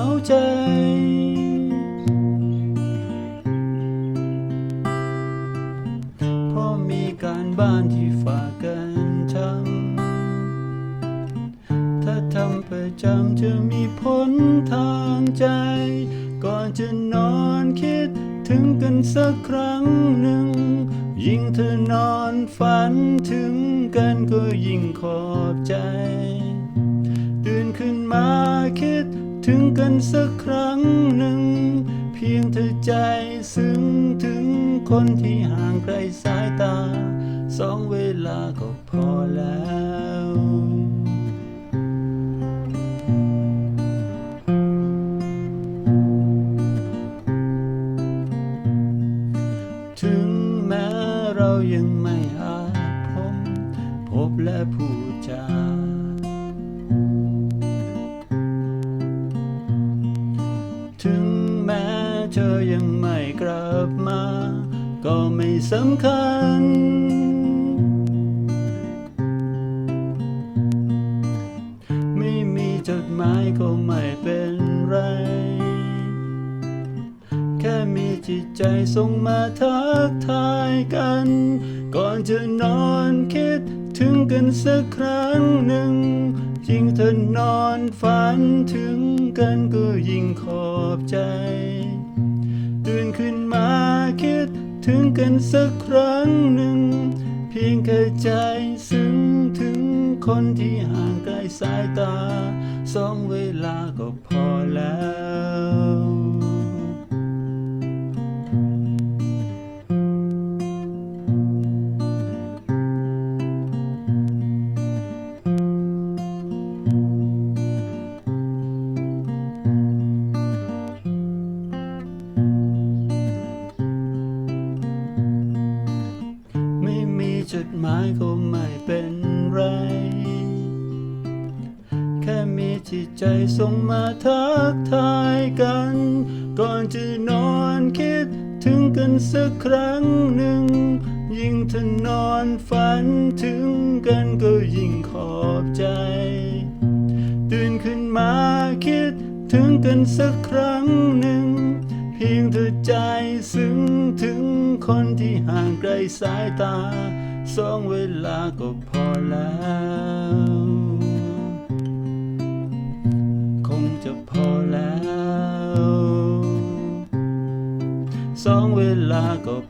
มาใจพอมีการบ้านที่ฝากกันทำ ถ้าทำประจำจะมีผลทางใจ ก่อนจะนอนคิดถึงกันสักครั้งหนึ่ง ยิ่งเธอนอนฝันถึงกันก็ยิ่งขอบใจ ตื่นขึ้นมาคิด ถึงกันสักครั้งหนึ่ง เพียงเธอใจซึ้งถึงคนที่ห่างไกลสายตา สองเวลาก็พอแล้วถึงแม้เรายังไม่อาจพบ พบและพูดจา ก็ไม่สำคัญ ไม่มีจดหมายก็ไม่เป็นไร แค่มีจิตใจส่งมาทักทายกัน ก่อนจะนอนคิดถึงกันสักครั้งหนึ่งยิ่งเธอนอนฝันถึงกันก็ยิ่งขอบใจ ตื่นขึ้นมาคิด ถึงกันสักครั้งหนึ่ง เพียงแค่ใจซึ้งถึงคนที่ห่างไกลสายตา สองเวลาก็พอ จดหมายก็ไม่เป็นไร แค่มีจิตใจส่งมาทักทายกัน ก่อนจะนอนคิดถึงกันสักครั้งหนึ่ง ยิ่งเธอนอนฝันถึงกันก็ยิ่งขอบใจ ตื่นขึ้นมาคิดถึงกันสักครั้งหนึ่ง พียงเธอใจซึ้งถึงคนที่ห่างไกลสายตา สองเวลาก็พอแล้ว คงจะพอแล้ว สองเวลาก็พ